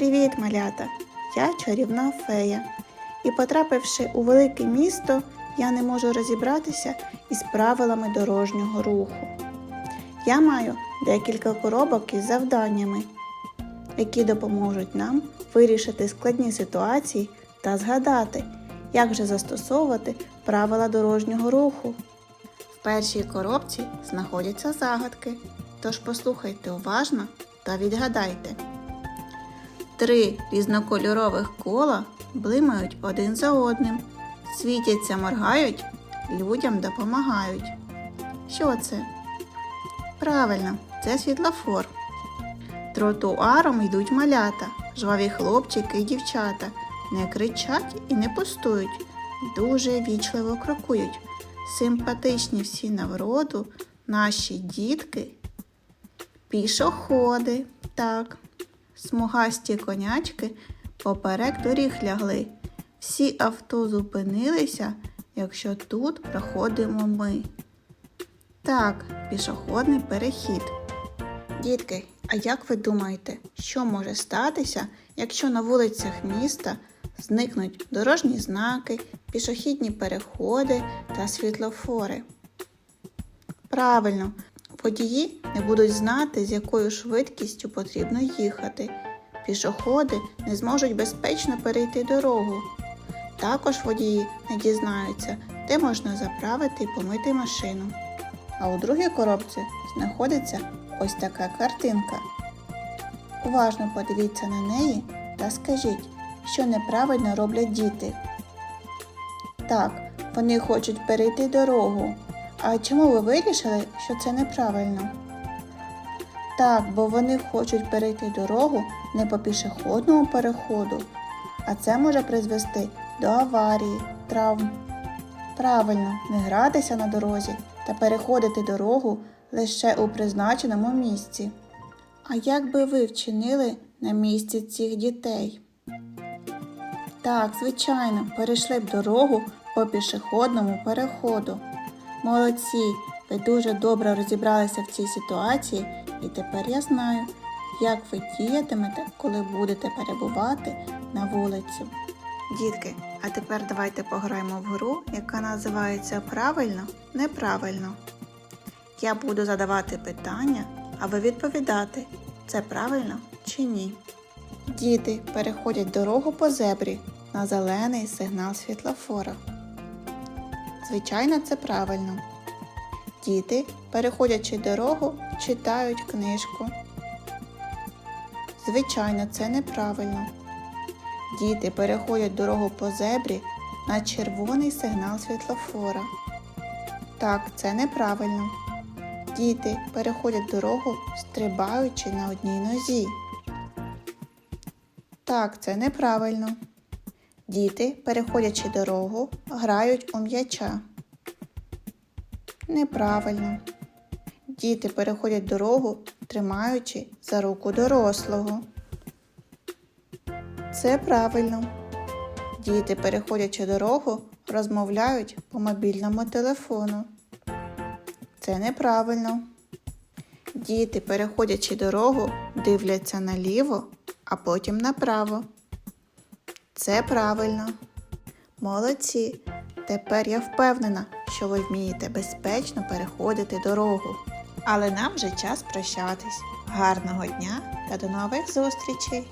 Привіт, малята! Я чарівна фея. І потрапивши у велике місто, я не можу розібратися із правилами дорожнього руху. Я маю декілька коробок із завданнями, які допоможуть нам вирішити складні ситуації та згадати, як же застосовувати правила дорожнього руху. В першій коробці знаходяться загадки, тож послухайте уважно та відгадайте. Три різнокольорових кола блимають один за одним, світяться, моргають, людям допомагають. Що це? Правильно, це світлофор. Тротуаром йдуть малята, жваві хлопчики і дівчата, не кричать і не пустують, дуже вічливо крокують. Симпатичні всі навроду, наші дітки, пішоходи, так, смугасті конячки поперек доріг лягли. Всі авто зупинилися, якщо тут проходимо ми. Так, пішохідний перехід. Дітки, а як ви думаєте, що може статися, якщо на вулицях міста зникнуть дорожні знаки, пішохідні переходи та світлофори? Правильно, водії не будуть знати, з якою швидкістю потрібно їхати. Пішоходи не зможуть безпечно перейти дорогу. Також водії не дізнаються, де можна заправити і помити машину. А у другій коробці знаходиться ось така картинка. Уважно подивіться на неї та скажіть, що неправильно роблять діти. Так, вони хочуть перейти дорогу. А чому ви вирішили, що це неправильно? Так, бо вони хочуть перейти дорогу не по пішохідному переходу, а це може призвести до аварії, травм. Правильно, не гратися на дорозі та переходити дорогу лише у призначеному місці. А як би ви вчинили на місці цих дітей? Так, звичайно, перейшли б дорогу по пішохідному переходу. Молодці, ви дуже добре розібралися в цій ситуації, і тепер я знаю, як ви діятимете, коли будете перебувати на вулиці. Дітки, а тепер давайте пограємо в гру, яка називається Правильно, неправильно. Я буду задавати питання, а ви відповідати, це правильно чи ні. Діти переходять дорогу по зебрі на зелений сигнал світлофора. Звичайно, це правильно. Діти, переходячи дорогу, читають книжку. Звичайно, це неправильно. Діти переходять дорогу по зебрі на червоний сигнал світлофора. Так, це неправильно. Діти переходять дорогу, стрибаючи на одній нозі. Так, це неправильно. Діти, переходячи дорогу, грають у м'яча. Неправильно. Діти переходять дорогу, тримаючи за руку дорослого. Це правильно. Діти, переходячи дорогу, розмовляють по мобільному телефону. Це неправильно. Діти, переходячи дорогу, дивляться наліво, а потім направо. Це правильно. Молодці. Тепер я впевнена, що ви вмієте безпечно переходити дорогу. Але нам вже час прощатись. Гарного дня та до нових зустрічей!